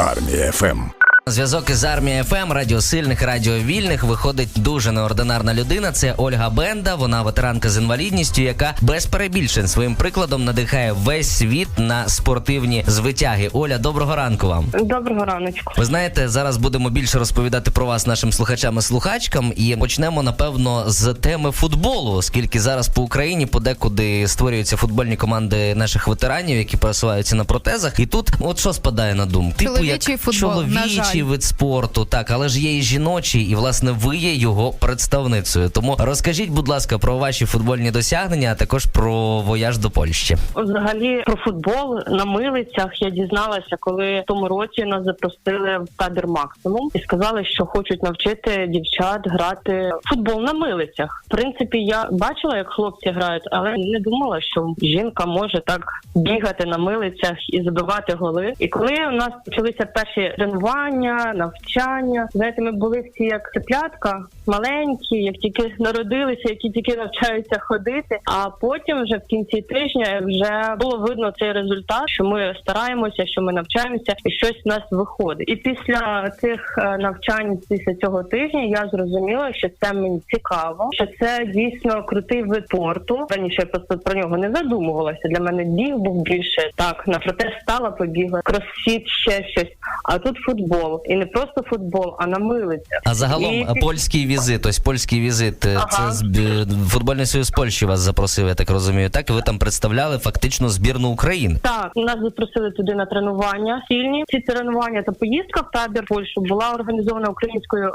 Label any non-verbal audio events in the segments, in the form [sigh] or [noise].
Армія ФМ. Зв'язок із армією ФМ, радіо сильних, радіо вільних виходить дуже неординарна людина. Це Ольга Бенда. Вона ветеранка з інвалідністю, яка без перебільшень своїм прикладом надихає весь світ на спортивні звитяги. Оля, доброго ранку вам. Доброго раночку. Ви знаєте, зараз будемо більше розповідати про вас нашим слухачам і слухачкам, і почнемо напевно з теми футболу, оскільки зараз по Україні подекуди створюються футбольні команди наших ветеранів, які пересуваються на протезах. І тут, от що спадає на думку? Типу, Чоловічий футбол, на чоловічий вид спорту, так, але ж є і жіночий, і власне ви є його представницею. Тому розкажіть, будь ласка, про ваші футбольні досягнення, а також про вояж до Польщі. Взагалі про футбол на милицях я дізналася, коли в тому році нас запросили в табір максимум і сказали, що хочуть навчити дівчат грати в футбол на милицях. В принципі, я бачила, як хлопці грають, але не думала, що жінка може так бігати на милицях і забивати голи. І коли у нас почалися перші тренування, навчання, знаєте, ми були всі як цеплятка, маленькі, як тільки народилися, які тільки навчаються ходити. А потім, вже в кінці тижня, вже було видно цей результат, що ми стараємося, що ми навчаємося, і щось в нас виходить. І після цих е, навчань, після цього тижня, я зрозуміла, що це мені цікаво, що це дійсно крутий вид спорту. Раніше я просто про нього не задумувалася. Для мене біг був більше так на протест стала, побігла, кросфіт, ще щось. А тут футбол, і не просто футбол, а на милицях. А загалом І- польський візит, ось польський візит. е, Ага. Це з футбольний союз Польщі вас запросив, я так розумію. Так ви там представляли фактично збірну України. Так, нас запросили туди на тренування спільні. Ці тренування та поїздка в табір Польщу була організована Українською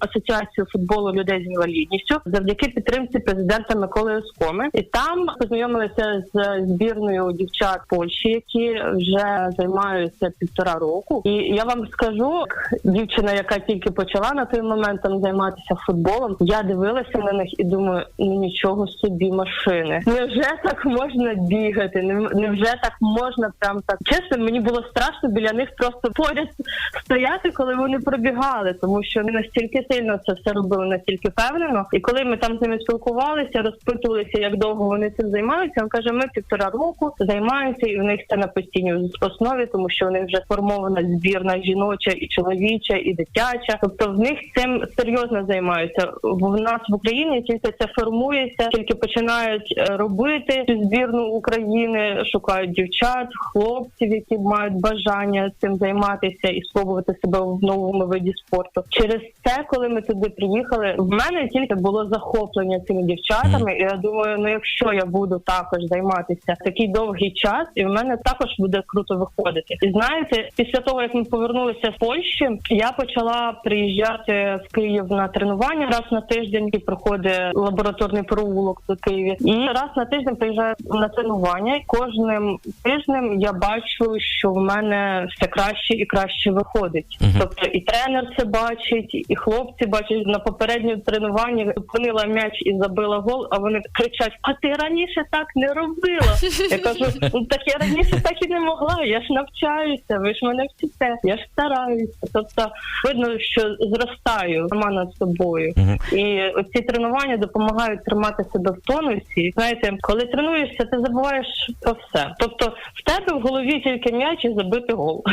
асоціацією футболу людей з інвалідністю завдяки підтримці президента Миколи Оскоми. І там познайомилися з збірною дівчат Польщі, які вже займаються півтора року. І я вам скажу, дівчина, яка тільки почала на той момент там займатися футболом, я дивилася на них і думаю, ну нічого собі машини. Невже так можна бігати? Нев- Невже так можна прям так? Чесно, мені було страшно біля них просто поряд стояти, коли вони пробігали, тому що вони настільки сильно це все робили, настільки впевнено. І коли ми там з ними спілкувалися, розпитувалися, як довго вони цим займаються. Він каже, ми півтора року займаємося, і в них це на постійній основі, тому що в них вже сформована збірна жіноча і чоловіча, і дитяча. Тобто в них цим серйозно займаються. В нас в Україні тільки це формується, тільки починають е, робити цю збірну України, шукають дівчат, хлопців, які мають бажання цим займатися і спробувати себе в новому виді спорту. Через це, коли ми туди приїхали, в мене тільки було захоплення цими дівчатами. І я думаю, ну якщо я буду також займатися такий довгий час, і в мене також буде круто виходити. І знаєте, після того як ми повернулися з Польщі, я почала приїжджати в Київ на тренування раз на тиждень, і проходить лабораторний провулок до Києві. І раз на тиждень приїжджаю на тренування. І кожним тижнем я бачу, що в мене все краще і краще виходить. Мгм. Тобто і тренер це бачить, і хлопці бачать на попередньому тренуванні зупинила м'яч і забила гол. А вони кричать: А ти раніше так не робила? Я кажу, ну так я раніше так і не могла. Я ж навчаюся, ви ж мене вчите, я ж стараюся. Тобто видно, що зростаю сама над собою. І ці тренування допомагають тримати себе в тонусі. Знаєте, коли тренуєшся, ти забуваєш про все. Тобто в тебе в голові тільки м'яч і забити гол. [laughs]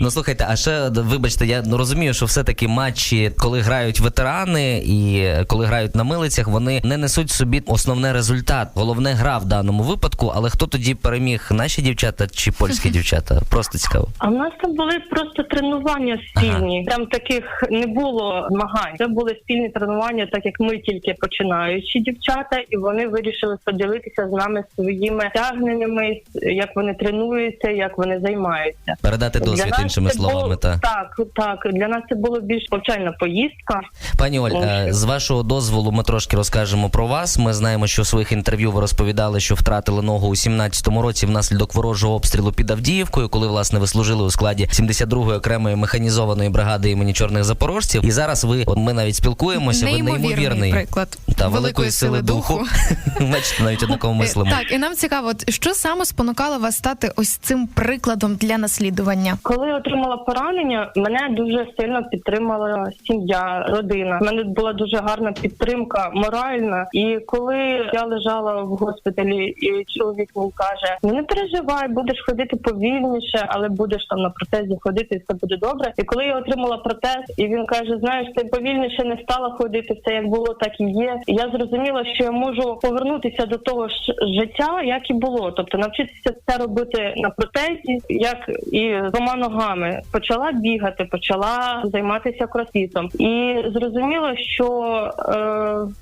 Ну слухайте, а ще вибачте, я ну, розумію, що все-таки матчі, коли грають ветерани і коли грають на милицях, вони не несуть собі основний результат. Головне гра в даному випадку. Але хто тоді переміг? Наші дівчата чи польські [laughs] дівчата? Просто цікаво. А в нас там були просто тренування спільні. Там таких не було змагань. Це були спільні тренування, так як ми тільки починаючі дівчата, і вони вирішили поділитися з нами своїми тягненнями, як вони тренуються, як вони займаються. Передати досвід нас іншими це було- словами. Та так, так для нас це було більш повчальна поїздка. пані Оль, е, з вашого дозволу, ми трошки розкажемо про вас. Ми знаємо, що в своїх інтерв'ю ви розповідали, що втратили ногу у 17-му році внаслідок ворожого обстрілу під Авдіївкою, коли власне ви служили у складі 72-ї окремої механізованої бригади імені чорних запорожців. І зараз ви, от ми навіть спілкуємося. Ви Неймовірний приклад та великої сили духу. [laughs] Бачите, навіть однаково мислимо. Е, Так, і нам цікаво, от що саме спонукало вас стати ось цим прикладом для наслідування? Коли Коли отримала поранення, мене дуже сильно підтримала сім'я, родина. У мене була дуже гарна підтримка моральна. І коли я лежала в госпіталі, і чоловік мені каже: Ну не переживай, будеш ходити повільніше, але будеш там на протезі ходити, і все буде добре. І коли я отримала протез, і він каже: Знаєш, ти повільніше не стала ходити, все як було, так і є. І я зрозуміла, що я можу повернутися до того ж життя, як і було, тобто навчитися це робити на протезі, як і двома ногами. Почала бігати, почала займатися кросфітом. І зрозуміла, що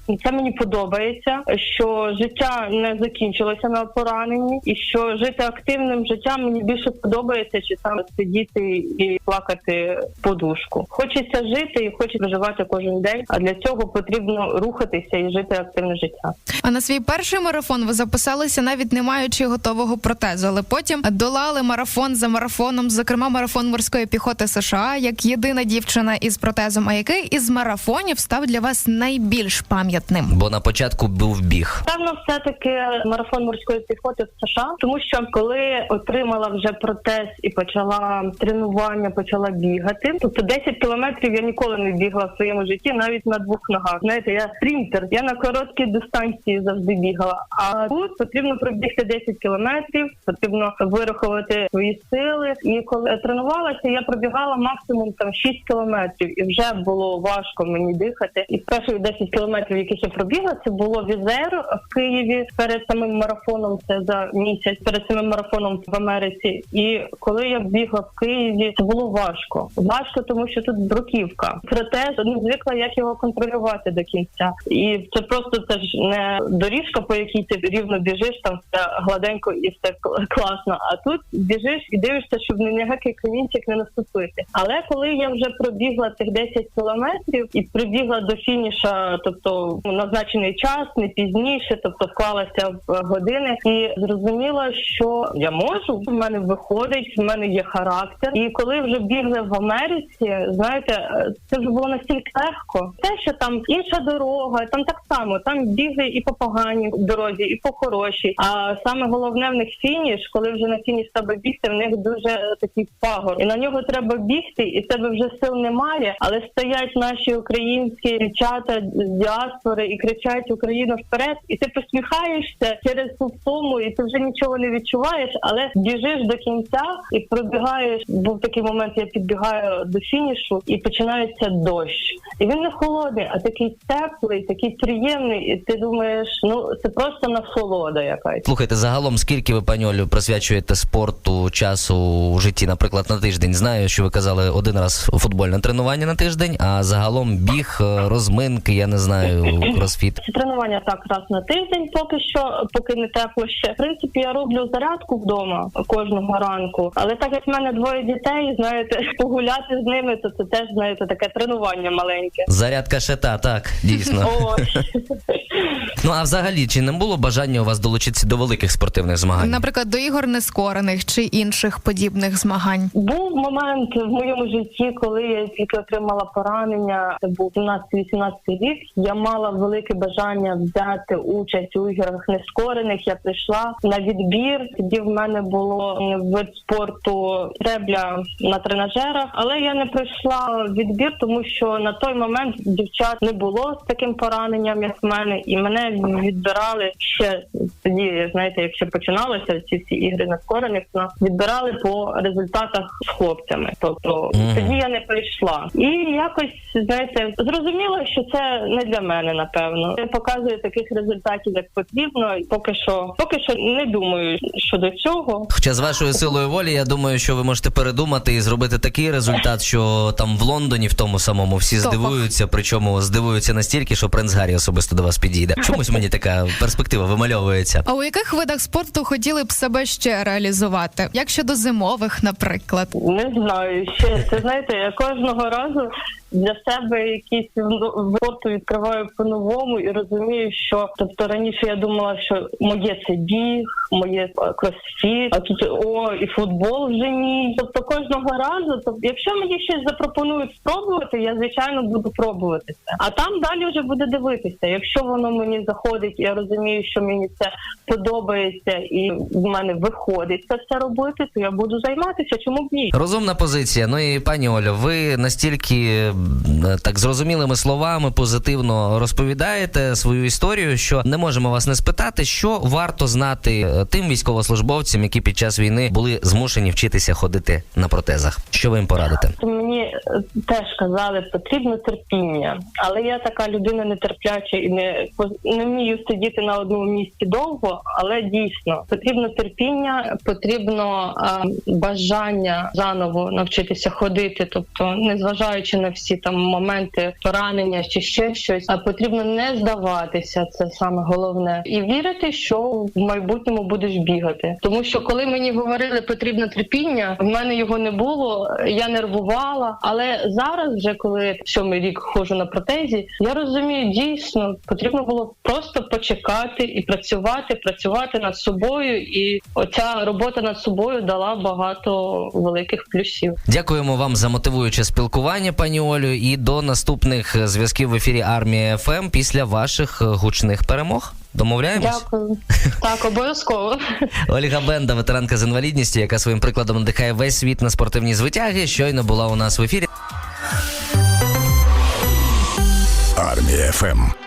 е, це мені подобається, що життя не закінчилося на пораненні, і що жити активним життям мені більше подобається, чи саме сидіти і плакати в подушку. Хочеться жити і хочеться виживати кожен день. А для цього потрібно рухатися і жити активне життя. А на свій перший марафон ви записалися навіть не маючи готового протезу, але потім долали марафон за марафоном, зокрема марафон морської піхоти США, як єдина дівчина із протезом. А який із марафонів став для вас найбільш пам'ятним? Бо на початку був біг. Певно, все таки марафон морської піхоти в США, тому що коли отримала вже протез і почала тренування, почала бігати. Тобто 10 кілометрів я ніколи не бігла в своєму житті, навіть на двох ногах. Знаєте, я спринтер, я на короткій дистанції завжди бігала. А тут потрібно пробігти 10 кілометрів, потрібно вирахувати свої сили. І коли я тренувалася, я пробігала максимум там 6 кілометрів, і вже було важко мені дихати. І перших 10 кілометрів, яких я пробігла, це було візер в Києві перед самим марафоном. Це за місяць перед самим марафоном в Америці. І коли я бігла в Києві, це було важко. Важко, Важко, тому що тут бруківка. Проте не звикла, як його контролювати до кінця. І це просто це ж не доріжка, по якій ти рівно біжиш, там все гладенько і все класно. А тут біжиш і дивишся, щоб ні ніякий камінчик не наступити. Але коли я вже пробігла цих 10 кілометрів і прибігла до фініша, тобто назначений час, не пізніше, тобто вклалася в години, і зрозуміла, що я можу. В мене виходить, в мене є характер. І коли вже бігли в Америці, знаєте, е, це вже було настільки легко. Те, що там інша дорога, там так само, там бігли і по поганій дорозі, і по хорошій. А саме головне в них фініш, коли вже на фініш треба бігти, в них дуже такий пагор. І на нього треба бігти, і в тебе вже сил немає. Але стоять наші українські дівчата з діаспори і кричать Україну вперед, і ти посміхаєшся через ту втому, і ти вже нічого не відчуваєш, але біжиш до кінця і пробігаєш. Був такий момент, я підбігаю до фінішу, і починається дощ. І він не холодний, а такий теплий, такий приємний. І ти думаєш, ну це просто насолода якась. Слухайте, загалом, скільки ви, пані Олю, присвячуєте спорту часу у житті, наприклад, на тиждень? Знаю, що ви казали один раз футбольне тренування на тиждень, а загалом біг, е, розминки, я не знаю, кросфіт. Це тренування так раз на тиждень, поки що, поки не тепло ще. В принципі, я роблю зарядку вдома кожного ранку. Але так як в мене двоє дітей, знаєте, погуляти з ними, то це теж знаєте таке тренування маленьке. Зарядка ще та, так, дійсно. Ну а взагалі, чи не було бажання у вас долучитися до великих спортивних змагань? Наприклад, до ігор нескорених чи інших подібних змагань. Був момент в моєму житті, коли я тільки отримала поранення. Це був 17-18 рік. Я мала велике бажання взяти участь у іграх нескорених. Я прийшла на відбір. Тоді в мене було вид спорту требля на тренажерах, але я не пройшла відбір, тому що на той момент дівчат не було з таким пораненням, як в мене, і мене відбирали ще тоді. Знаєте, як ще починалося ці всі ігри нескорених, нас відбирали по результатах з хлопцями. Тобто тоді я не прийшла. І якось знаєте, зрозуміло, що це не для мене, напевно. Я показую таких результатів, як потрібно. Поки що, поки що не думаю щодо цього. Хоча з вашою силою волі, я думаю, що ви можете передумати і зробити такий результат, що там в Лондоні, в тому самому, всі здивуються, причому здивуються настільки, що принц Гаррі особисто до вас підійде. Чомусь мені така перспектива вимальовується. А у яких видах спорту хотіли б себе ще реалізувати? Як щодо зимових, наприклад? Не знаю, ще це знаєте, я кожного разу для себе якісь в- спорту відкриваю по-новому і розумію, що тобто раніше я думала, що моє це біг, моє е, кросфіт, а тут о, і футбол вже мій. Тобто кожного разу, тобто, якщо мені щось запропонують спробувати, я звичайно буду пробувати. А там далі вже буде дивитися. Якщо воно мені заходить, я розумію, що мені це подобається, і в мене виходить це все робити, то я буду займатися. Чому б ні? Розумна позиція. Ну і пані Олю, ви настільки так зрозумілими словами позитивно розповідаєте свою історію, що не можемо вас не спитати, що варто знати е, тим військовослужбовцям, які під час війни були змушені вчитися ходити на протезах. Що ви їм порадите? Мені е, теж казали, потрібно терпіння, але я така людина нетерпляча і не не вмію сидіти на одному місці довго. Але дійсно потрібно терпіння, потрібно е, бажання заново навчитися ходити. Тобто, незважаючи на всі там моменти поранення чи ще щось, а потрібно не здаватися. Це саме головне, і вірити, що в майбутньому будеш бігати. Тому що коли мені говорили потрібно терпіння, в мене його не було. Я нервувала. Але зараз, вже коли сьомий рік ходжу на протезі, я розумію, дійсно потрібно було просто почекати і працювати, працювати над собою. І оця робота над собою дала багато великих плюсів. Дякуємо вам за мотивуюче спілкування, пані Олю, і до наступних е, зв'язків в ефірі Армія ФМ після ваших е, гучних перемог. Домовляємось? Дякую. [laughs] Так, обов'язково. Ольга Бенда, ветеранка з інвалідністю, яка своїм прикладом надихає весь світ на спортивні звитяги, щойно була у нас в ефірі. Армія ФМ.